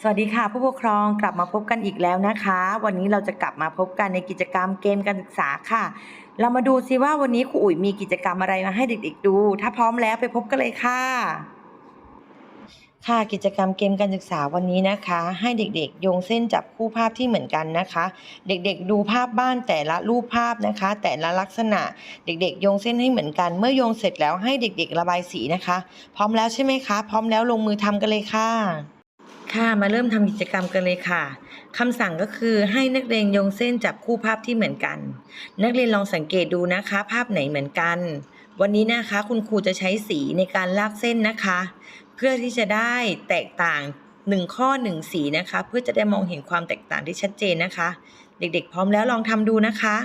สวัสดีค่ะ ผู้ปกครองกลับมาพบกันอีกแล้วนะคะ วันนี้เราจะกลับมาพบกันในกิจกรรมเกมการศึกษาค่ะ เรามาดูซิว่าวันนี้ครูอุ๋ยมีกิจกรรมอะไรมาให้เด็กๆดู ถ้าพร้อมแล้วไปพบกันเลยค่ะ ค่ะกิจกรรมเกมการศึกษาวันนี้นะคะ ให้เด็กๆโยงเส้นจับคู่ภาพที่เหมือนกันนะคะ เด็กๆดูภาพบ้านแต่ละรูปภาพนะคะ แต่ละลักษณะเด็กๆโยงเส้นให้เหมือนกัน เมื่อโยงเสร็จแล้วให้เด็กๆระบายสีนะคะ พร้อมแล้วใช่ไหมคะ พร้อมแล้วลงมือทำกันเลยค่ะ ค่ะมาเริ่มทำกิจกรรมกันเลยค่ะคำสั่งก็คือให้นักเรียนโยงเส้นจับคู่ภาพที่เหมือนกัน นักเรียนลองสังเกตดูนะคะ ภาพไหนเหมือนกัน วันนี้นะคะคุณครูจะใช้สีในการลากเส้นนะคะ เพื่อที่จะได้แตกต่างหนึ่งข้อหนึ่งสีนะคะ เพื่อจะได้มองเห็นความแตกต่างที่ชัดเจนนะคะ เด็กๆ พร้อมแล้วลองทำดูนะคะ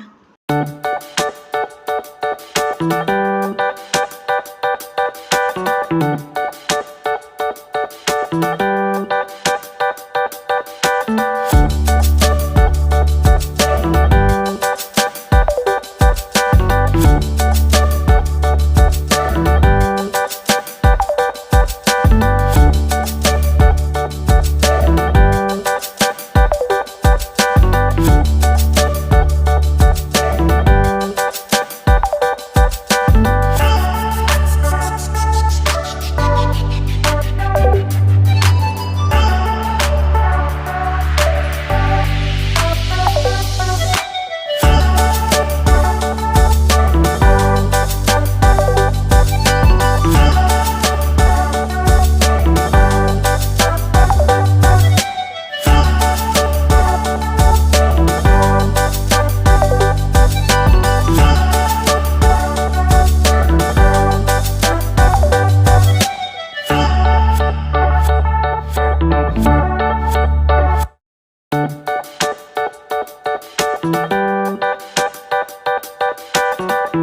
เม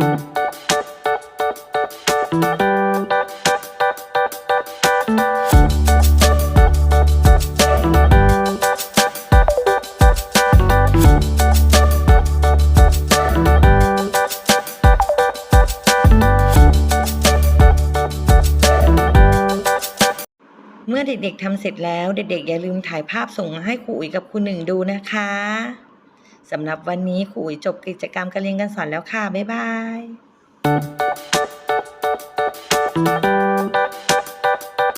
ื่อเด็กๆทำเสร็จแล้วเด็กๆ อย่าลืมถ่ายภาพส่งมาให้ครูอุ๋ยกับครูหนึ่งดูนะคะ สำหรับวันนี้ครูจบกิจกรรมการเรียนการสอนแล้วค่ะ บ๊ายบาย